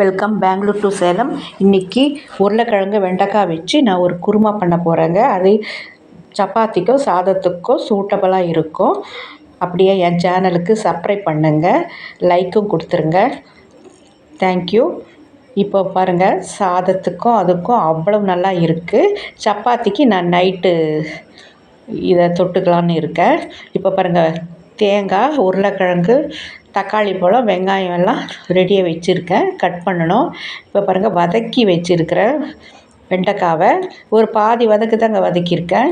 Welcome. Bangalore to Salem. இன்றைக்கி உருளைக்கிழங்கு வெண்டைக்காய் வச்சு நான் ஒரு குருமா பண்ண போகிறேங்க அது சப்பாத்திக்கோ சாதத்துக்கோ சூட்டபுளாக இருக்கும். அப்படியே என் சேனலுக்கு சப்ஸ்கிரைப் பண்ணுங்கள் லைக்கும் கொடுத்துருங்க. தேங்க்யூ இப்போ பாருங்கள் சாதத்துக்கும் அதுக்கும் அவ்வளவு நல்லா இருக்குது சப்பாத்திக்கு நான் நைட்டு இதை தொட்டுக்கலான்னு இருக்கேன். இப்போ பாருங்கள் தேங்காய் உருளைக்கிழங்கு தக்காளி பழம் வெங்காயம் எல்லாம் ரெடியாக வச்சுருக்கேன். கட் பண்ணணும். இப்போ பாருங்கள் வதக்கி வச்சுருக்கிறேன் வெண்டைக்காவை ஒரு பாதி வதக்கு தாங்க வதக்கியிருக்கேன்.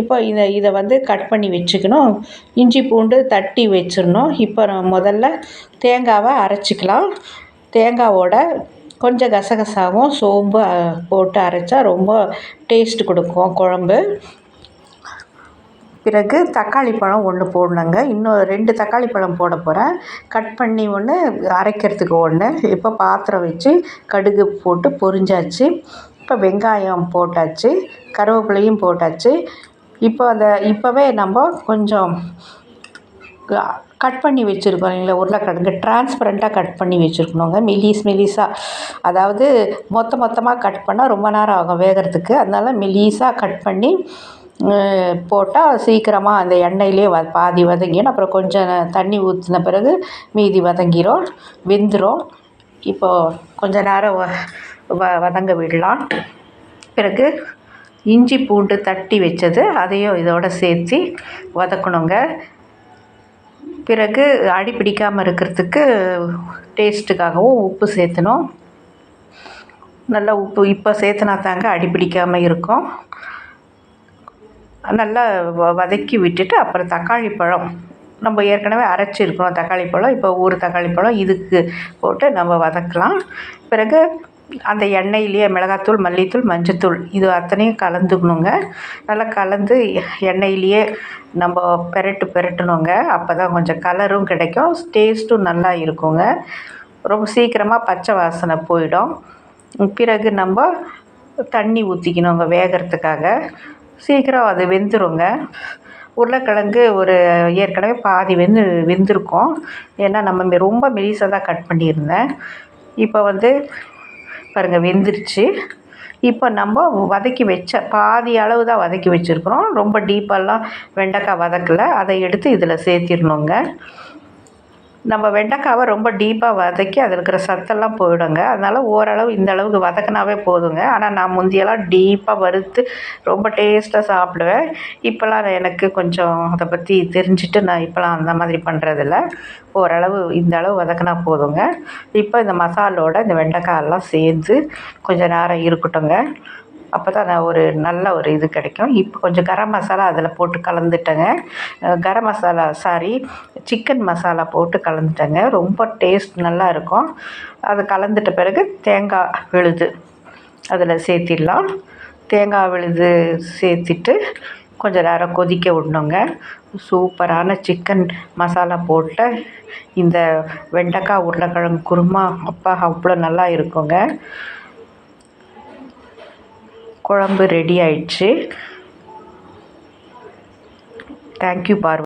இப்போ இதை இதை வந்து கட் பண்ணி வச்சுக்கணும். இஞ்சி பூண்டு தட்டி வச்சிடணும். இப்போ நான் முதல்ல தேங்காவை அரைச்சிக்கலாம். தேங்காவோட கொஞ்சம் கசகசாவும் சோம்பு போட்டு அரைச்சா ரொம்ப டேஸ்ட் கொடுக்கும் குழம்பு. பிறகு தக்காளி பழம் ஒன்று போடணுங்க. இன்னும் ரெண்டு தக்காளி பழம் போட போகிறேன் கட் பண்ணி ஒன்று அரைக்கிறதுக்கு ஒன்று இப்போ பாத்திரம் வச்சு கடுகு போட்டு பொரிஞ்சாச்சு. இப்போ வெங்காயம் போட்டாச்சு. கருவேப்பிலையும் போட்டாச்சு. இப்போ அதை இப்போவே நம்ம கொஞ்சம் கட் பண்ணி வச்சுருக்கோம் இல்லைங்களா உருளைக்கிழங்கு. டிரான்ஸ்பரண்ட்டாக கட் பண்ணி வச்சுருக்கணுங்க. மெலிஸ் மெலிஸாக அதாவது மொத்த மொத்தமாக கட் பண்ணால் ரொம்ப நேரம் ஆகும் வேகிறதுக்கு. அதனால் மெலிஸாக கட் பண்ணி போட்டால் சீக்கிரமாக அந்த எண்ணெயிலே வ பாதி வதங்கிடும். அப்புறம் கொஞ்சம் தண்ணி ஊற்றின பிறகு மீதி வதங்கிடும் வெந்துடும் இப்போது கொஞ்ச நேரம் வ வ வதங்க விடலாம். பிறகு இஞ்சி பூண்டு தட்டி வச்சது அதையும் இதோட சேர்த்து வதக்கணுங்க. பிறகு அடி பிடிக்காமல் இருக்கிறதுக்கு டேஸ்ட்டுக்காகவும் உப்பு சேர்த்தணும். நல்லா உப்பு இப்போ சேர்த்துனா தாங்க அடி பிடிக்காமல் இருக்கும். நல்லா வ வதக்கி விட்டுட்டு அப்புறம் தக்காளி பழம். நம்ம ஏற்கனவே அரைச்சிருக்கோம் தக்காளி பழம். இப்போ ஒரு தக்காளி பழம் இதுக்கு போட்டு நம்ம வதக்கலாம். பிறகு அந்த எண்ணெயிலேயே மிளகாத்தூள் மல்லித்தூள் மஞ்சத்தூள் இது அத்தனையும் கலந்துக்கணுங்க. நல்லா கலந்து எண்ணெயிலேயே நம்ம பெரட்டு பெரட்டணுங்க. அப்போ தான் கொஞ்சம் கலரும் கிடைக்கும். டேஸ்ட்டும் நல்லா இருக்குங்க. ரொம்ப சீக்கிரமாக பச்சை வாசனை போயிடும். பிறகு நம்ம தண்ணி ஊற்றிக்கணுங்க வேகிறதுக்காக. சீக்கிரம் அது வெந்துருங்க. உருளைக்கிழங்கு ஒரு ஏற்கனவே பாதி வெந்து வெந்திருக்கும். ஏன்னா நம்ம ரொம்ப மெலிசாக தான் கட் பண்ணியிருந்தேன். இப்போ வந்து பாருங்கள் வெந்துருச்சு. இப்போ நம்ம வதக்கி வச்ச பாதி அளவு தான் வதக்கி வச்சுருக்குறோம். ரொம்ப டீப்பாலாம் வெண்டைக்காய் வதக்கலை. அதை எடுத்து இதில் சேர்த்திடணுங்க. நம்ம வெண்டைக்காவை ரொம்ப டீப்பாக வதக்கி அதில் இருக்கிற சத்தெல்லாம் போயிடுங்க. அதனால் ஓரளவு இந்த அளவுக்கு வதக்கினாவே போதுங்க. ஆனால் நான் முந்தியெல்லாம் டீப்பாக வறுத்து ரொம்ப டேஸ்ட்டாக சாப்பிடுவேன். இப்போல்லாம் எனக்கு கொஞ்சம் அதை பற்றி தெரிஞ்சுட்டு நான் இப்போலாம் அந்த மாதிரி பண்ணுறதில்ல ஓரளவு இந்த அளவு வதக்கினா போதுங்க. இப்போ இந்த மசாலோட இந்த வெண்டைக்காயெல்லாம் சேர்ந்து கொஞ்சம் நேரம் இருக்கட்டுங்க அப்போ தான் நான் ஒரு நல்ல ஒரு இது கிடைக்கும். இப்போ கொஞ்சம் கரம் மசாலா அதில் போட்டு கலந்துட்டேங்க. கரம் மசாலா சாரி சிக்கன் மசாலா போட்டு கலந்துட்டேங்க. ரொம்ப டேஸ்ட் நல்லா இருக்கும். அது கலந்துட்ட பிறகு தேங்காய் விழுது. அதில் சேர்த்திடலாம். தேங்காய் விழுது சேர்த்துட்டு கொஞ்சம் நேரம் கொதிக்க விடணுங்க. சூப்பரான சிக்கன் மசாலா போட்ட இந்த வெண்டைக்காய் உருளைக்கிழங்கு குருமா அப்பா அவ்வளோ நல்லா இருக்குங்க. குழம்பு ரெடி ஆயிடுச்சு. தேங்க்யூ பார்வ